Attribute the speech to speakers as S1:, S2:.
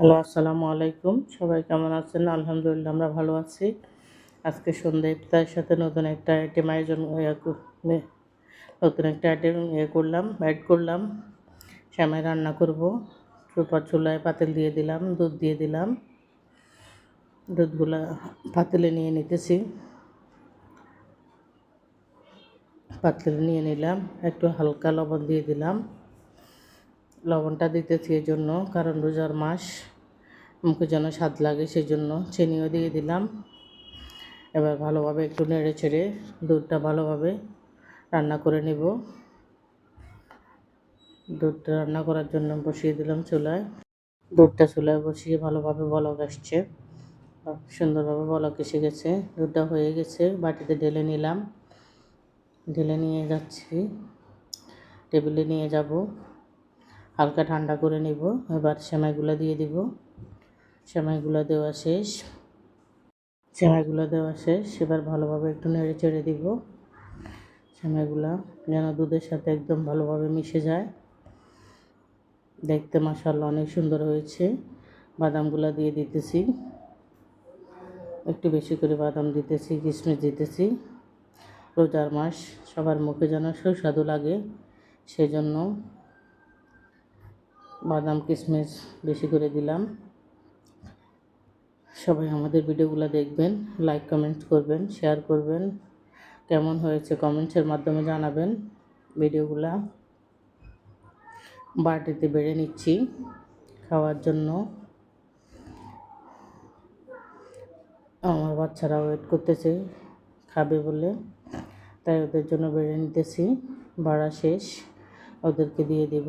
S1: Hello, আসসালামু আলাইকুম। সবাই কেমন আছেন? আলহামদুলিল্লাহ, আমরা ভালো আছি। আজকে সন্ধ্যা ইফতারের সাথে নতুন একটা আইটেম আয়োজন নতুন একটা আইটেম ইয়ে করলাম অ্যাড করলাম। শ্যামাই রান্না করব। সুপার চুলায় পাতিল দিয়ে দিলাম, দুধ দিয়ে দিলাম। দুধগুলা পাতিলে নিয়ে নিতেছি। পাতিলে নিয়ে নিলাম, একটু হালকা লবণ দিয়ে দিলাম। লবণটা দিতেছি এই জন্য কারণ রোজার মাস মুখে যেন স্বাদ লাগে সেই জন্য চিনিও দিয়ে দিলাম। এবার ভালোভাবে একটু নেড়ে ছেড়ে দুধটা ভালোভাবে রান্না করে নেব। দুধটা রান্না করার জন্য বসিয়ে দিলাম চুলায়। দুধটা চুলায় বসিয়ে ভালোভাবে বলক আসছে। সুন্দরভাবে বলক এসে গেছে। দুধটা হয়ে গেছে, বাটিতে ঢেলে নিলাম। ঢেলে নিয়ে যাচ্ছি। টেবিলে নিয়ে যাব। হালকা ঠান্ডা করে নিব। এবার সেমাইগুলো দিয়ে দিব। সেমাইগুলো দেওয়া শেষ। সেমাইগুলো দেওয়া শেষ। এবার ভালোভাবে একটু নেড়ে চেড়ে দিব। সেমাইগুলো যেন দুধের সাথে একদম ভালোভাবে মিশে যায়। দেখতে মাসাল্লাহ অনেক সুন্দর হয়েছে। বাদামগুলো দিয়ে দিতেছি। একটু বেশি করে বাদাম দিতেছি, কিশমিশ দিতেছি। রোজার মাস, সবার মুখে যেন সুস্বাদু লাগে। সেজন্য বাদাম, কিশমিশ বেশি করে দিলাম। সবাই আমাদের ভিডিওগুলো দেখবেন লাইক কমেন্ট করবেন শেয়ার করবেন। কেমন হয়েছে কমেন্টসের মাধ্যমে জানাবেন ভিডিওগুলা। বাটিতে বেড়ে নিচ্ছি খাওয়ার জন্য। আমার বাচ্চারা ওয়েট করতেছে, খাবে বলে। তাই ওদের জন্য বেড়ে নিতেছি, বাড়া শেষ। ওদেরকে দিয়ে দেব।